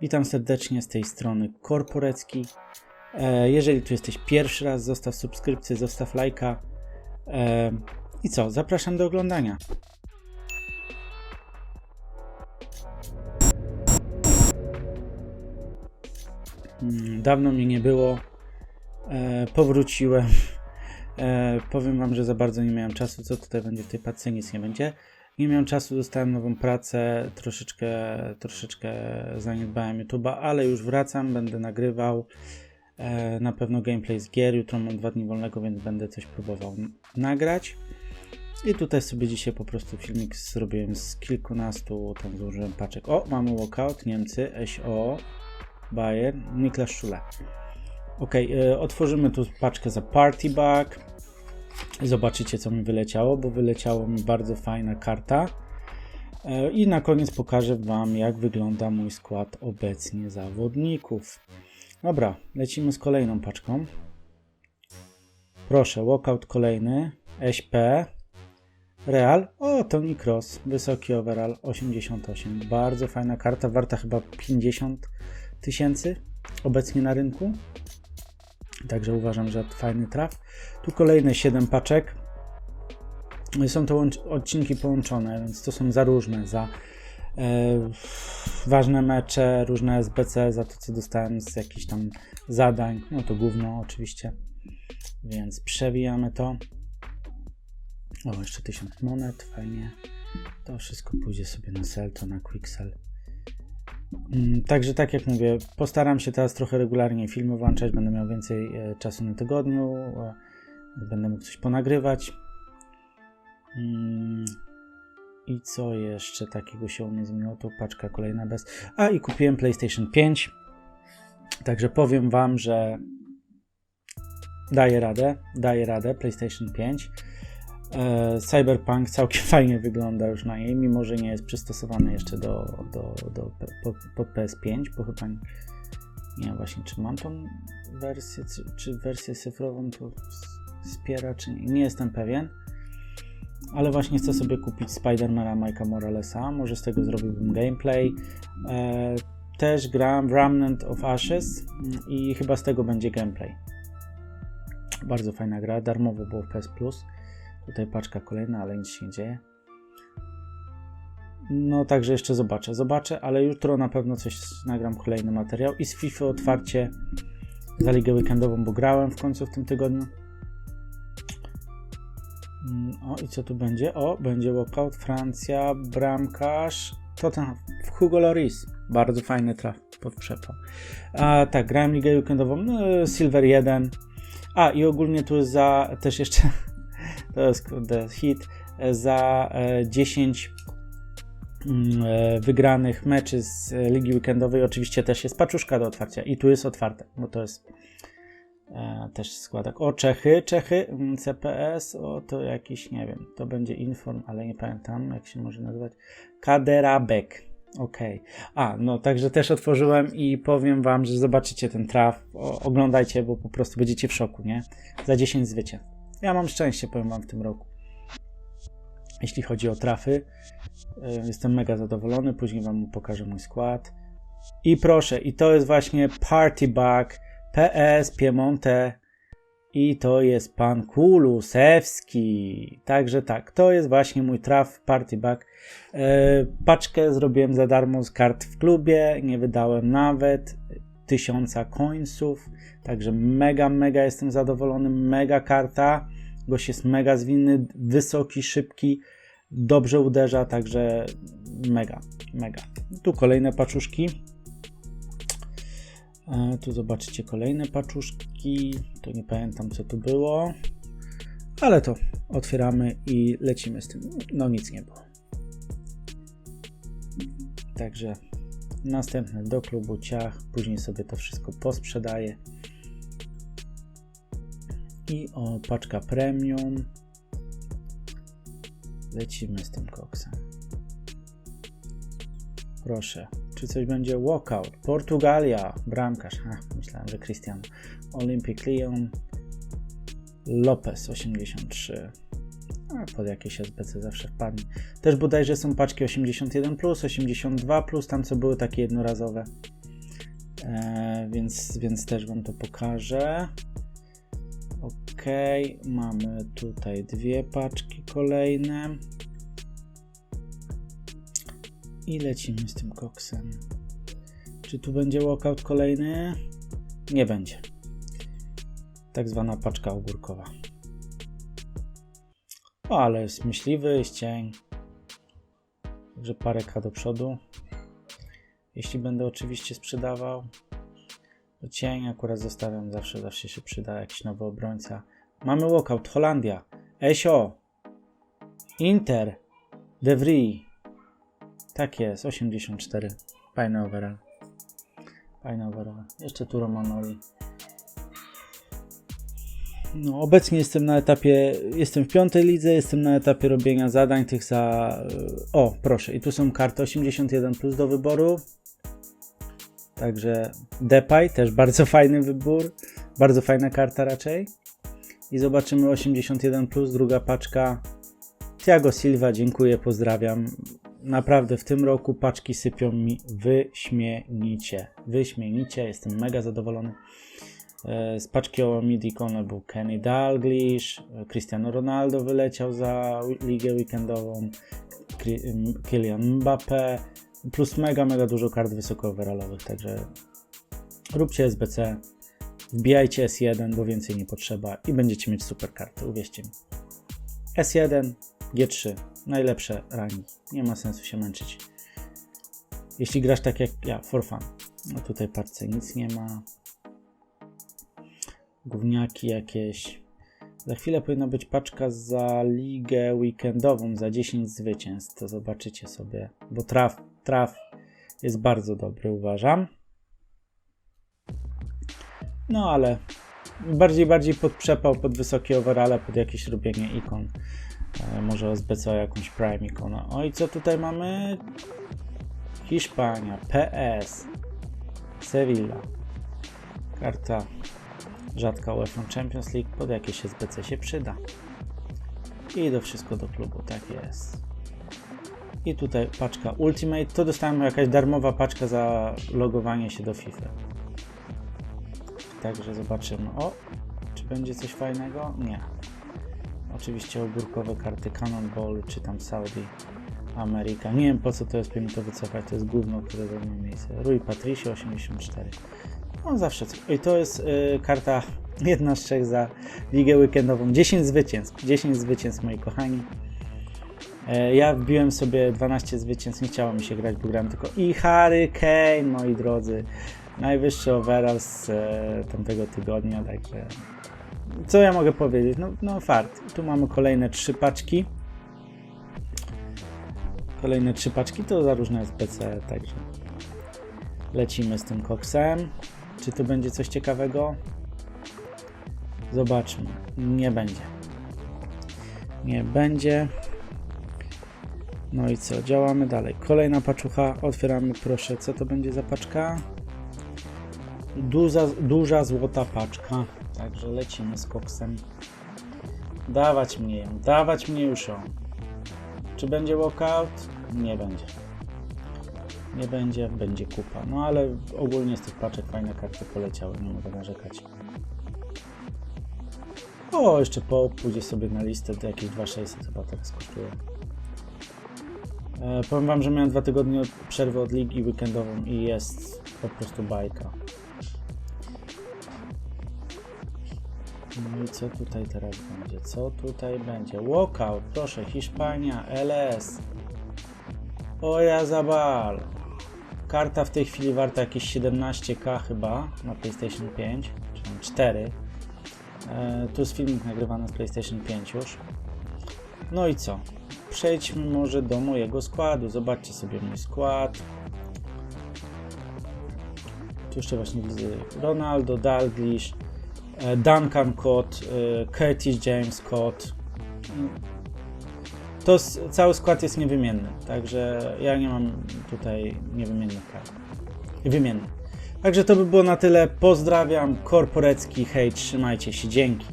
Witam serdecznie z tej strony Korporecki. E, Jeżeli tu jesteś pierwszy raz, zostaw subskrypcję, zostaw lajka. E, I co? Zapraszam do oglądania. Mm, Dawno mnie nie było. E, Powróciłem. Powiem wam, że za bardzo nie miałem czasu. Co tutaj będzie w tej paczce? Nic nie będzie. Nie miałem czasu, dostałem nową pracę, troszeczkę, troszeczkę zaniedbałem YouTube'a, ale już wracam, będę nagrywał e, na pewno gameplay z gier. Jutro mam dwa dni wolnego, więc będę coś próbował nagrać. I tutaj sobie dzisiaj po prostu filmik zrobiłem z kilkunastu, tam złożyłem paczek. O, mamy walkout, Niemcy, SO, Bayern, Niklas Schule. Ok, e, otworzymy tu paczkę za Party Bag. Zobaczycie, co mi wyleciało, bo wyleciało mi bardzo fajna karta. E, I na koniec pokażę Wam, jak wygląda mój skład obecnie zawodników. Dobra, lecimy z kolejną paczką. Proszę, walkout kolejny. SP. Real. O, Tony Cross. Wysoki overall 88. Bardzo fajna karta, warta chyba 50 tysięcy obecnie na rynku. Także uważam, że fajny traf. Tu kolejne 7 paczek. Są to odcinki połączone, więc to są za różne, za e, ważne mecze, różne SBC, za to co dostałem z jakichś tam zadań. No to gówno oczywiście. Więc przewijamy to. O, jeszcze 1000 monet, fajnie. To wszystko pójdzie sobie na sell, to na quick sell. Mm, Także tak jak mówię, postaram się teraz trochę regularnie filmy włączać, będę miał więcej e, czasu na tygodniu, e, będę mógł coś ponagrywać. Mm, I co jeszcze takiego się u mnie zmieniło? To paczka kolejna bez. A i kupiłem PlayStation 5. Także powiem Wam, że daję radę, daję radę PlayStation 5. E, Cyberpunk całkiem fajnie wygląda już na niej, mimo że nie jest przystosowany jeszcze do, do, do, pod, pod PS5, bo chyba nie, nie wiem właśnie, czy mam tą wersję, czy, czy wersję cyfrową to wspiera, czy nie, nie jestem pewien. Ale właśnie chcę sobie kupić Spidermana Mike'a Moralesa, może z tego zrobiłbym gameplay. E, też gram w Remnant of Ashes mm, i chyba z tego będzie gameplay. Bardzo fajna gra, darmowo było w PS Plus. Tutaj paczka kolejna, ale nic się nie dzieje. No także jeszcze zobaczę. Zobaczę, ale jutro na pewno coś nagram kolejny materiał. I z FIFA otwarcie za ligę weekendową, bo grałem w końcu w tym tygodniu. Mm, O i co tu będzie? O, będzie walkout Francja, bramkarz. To ten Hugo Loris. Bardzo fajny traf pod przepał. A tak, grałem ligę weekendową. No, Silver 1. A i ogólnie tu za też jeszcze to jest kurde hit e, za e, 10 mm, e, wygranych meczy z e, ligi weekendowej. Oczywiście też jest paczuszka do otwarcia i tu jest otwarte, bo to jest e, też składak. O Czechy, Czechy, mm, CPS, o to jakiś, nie wiem, to będzie Inform, ale nie pamiętam jak się może nazywać. Kaderabek. Okej. A, no także też otworzyłem i powiem wam, że zobaczycie ten traf. O, oglądajcie, bo po prostu będziecie w szoku, nie? Za 10 zwycięstw. Ja mam szczęście, powiem wam, w tym roku. Jeśli chodzi o trafy, y, jestem mega zadowolony. Później wam pokażę mój skład. I proszę, i to jest właśnie Party Bag PS Piemonte. I to jest pan Kulusewski. Także tak, to jest właśnie mój traf Party Bag. E, paczkę zrobiłem za darmo z kart w klubie. Nie wydałem nawet tysiąca coinsów. Także mega, mega jestem zadowolony. Mega karta. Gość jest mega zwinny, wysoki, szybki, dobrze uderza, także mega, mega. Tu kolejne paczuszki. E, tu zobaczycie kolejne paczuszki. To nie pamiętam co tu było. Ale to otwieramy i lecimy z tym. No nic nie było. Także następne do klubu ciach. Później sobie to wszystko posprzedaję. I o, paczka premium. Lecimy z tym koksem. Proszę, czy coś będzie walkout? Portugalia, bramkarz. Ha, myślałem, że Cristiano. Olympic Lyon. Lopez 83. A pod jakieś SBC zawsze wpadnie. Też bodajże są paczki 81, 82, tam co były takie jednorazowe. E, więc, więc też Wam to pokażę. Ok, mamy tutaj dwie paczki kolejne. I lecimy z tym koksem. Czy tu będzie walkout kolejny? Nie będzie. Tak zwana paczka ogórkowa. O, ale jest myśliwy, jest cień. Także parę K do przodu. Jeśli będę oczywiście sprzedawał. To cień akurat zostawiam zawsze, zawsze się przyda jakiś nowy obrońca. Mamy walkout, Holandia, Esio, Inter, De Vries. Tak jest, 84. Fajny overall. Fajny overall. Jeszcze tu Romanoli. No, obecnie jestem na etapie, jestem w piątej lidze, jestem na etapie robienia zadań tych za... O, proszę, i tu są karty 81 plus do wyboru. Także Depay, też bardzo fajny wybór, bardzo fajna karta raczej. I zobaczymy 81 plus, druga paczka. Thiago Silva, dziękuję, pozdrawiam. Naprawdę w tym roku paczki sypią mi wyśmienicie. Wyśmienicie, jestem mega zadowolony. E, Z paczki o Midicone był Kenny Dalglish, e, Cristiano Ronaldo wyleciał za ligę weekendową, Kylian Mbappé, plus mega, mega dużo kart wysoko overallowych, także róbcie SBC, wbijajcie S1, bo więcej nie potrzeba i będziecie mieć super karty, uwierzcie mi. S1, G3, najlepsze rangi, nie ma sensu się męczyć. Jeśli grasz tak jak ja, for fun. No tutaj patrzcie, nic nie ma. Gówniaki jakieś. Za chwilę powinna być paczka za ligę weekendową, za 10 zwycięstw. To zobaczycie sobie, bo traf, traf jest bardzo dobry, uważam. No ale bardziej, bardziej pod przepał, pod wysokie overale, pod jakieś robienie ikon. E, może SBC o jakąś prime ikonę. O i co tutaj mamy? Hiszpania, PS, Sevilla. Karta rzadka UEFA Champions League, pod jakieś SBC się przyda. I do wszystko do klubu, tak jest. I tutaj paczka Ultimate, to dostałem jakaś darmowa paczka za logowanie się do FIFA. Także zobaczymy. O, czy będzie coś fajnego? Nie. Oczywiście ogórkowe karty Cannonball, czy tam Saudi Ameryka. Nie wiem po co to jest, powinien to wycofać, to jest gówno, które zajmuje miejsce. Rui Patricio 84. On zawsze. I to jest y, karta jedna z trzech za ligę weekendową. 10 zwycięstw. 10 zwycięstw, moi kochani. E, ja wbiłem sobie 12 zwycięstw, nie chciało mi się grać, bo grałem tylko i Harry Kane, moi drodzy. Najwyższy overall z e, tamtego tygodnia, także co ja mogę powiedzieć? No, no fart. Tu mamy kolejne trzy paczki. Kolejne trzy paczki to za różne SPC, także lecimy z tym koksem. Czy tu będzie coś ciekawego? Zobaczmy. Nie będzie. Nie będzie. No i co? Działamy dalej. Kolejna paczucha. Otwieramy proszę. Co to będzie za paczka? Duża, duża złota paczka. Także lecimy z koksem. Dawać mnie ją. Dawać mnie już ją. Czy będzie walkout? Nie będzie. Nie będzie, będzie kupa. No ale ogólnie z tych paczek fajne karty poleciały, nie mogę narzekać. O, jeszcze po pójdzie sobie na listę, to jakieś 2600 chyba teraz kosztuje. E, powiem wam, że miałem dwa tygodnie od, przerwy od ligi weekendową i jest po prostu bajka. No i co tutaj teraz będzie? Co tutaj będzie? Walkout, proszę, Hiszpania, LS. Oja Zabal. Karta w tej chwili warta jakieś 17k chyba na PlayStation 5, czy tam 4. E, tu jest filmik nagrywany z PlayStation 5 już. No i co? Przejdźmy może do mojego składu. Zobaczcie sobie mój skład. Tu jeszcze właśnie widzę Ronaldo, Dalglish, e, Duncan Cott, e, Curtis James Cott. To cały skład jest niewymienny, także ja nie mam tutaj niewymiennych kart. Wymiennych. Także to by było na tyle. Pozdrawiam, korporecki hejt, trzymajcie się, dzięki.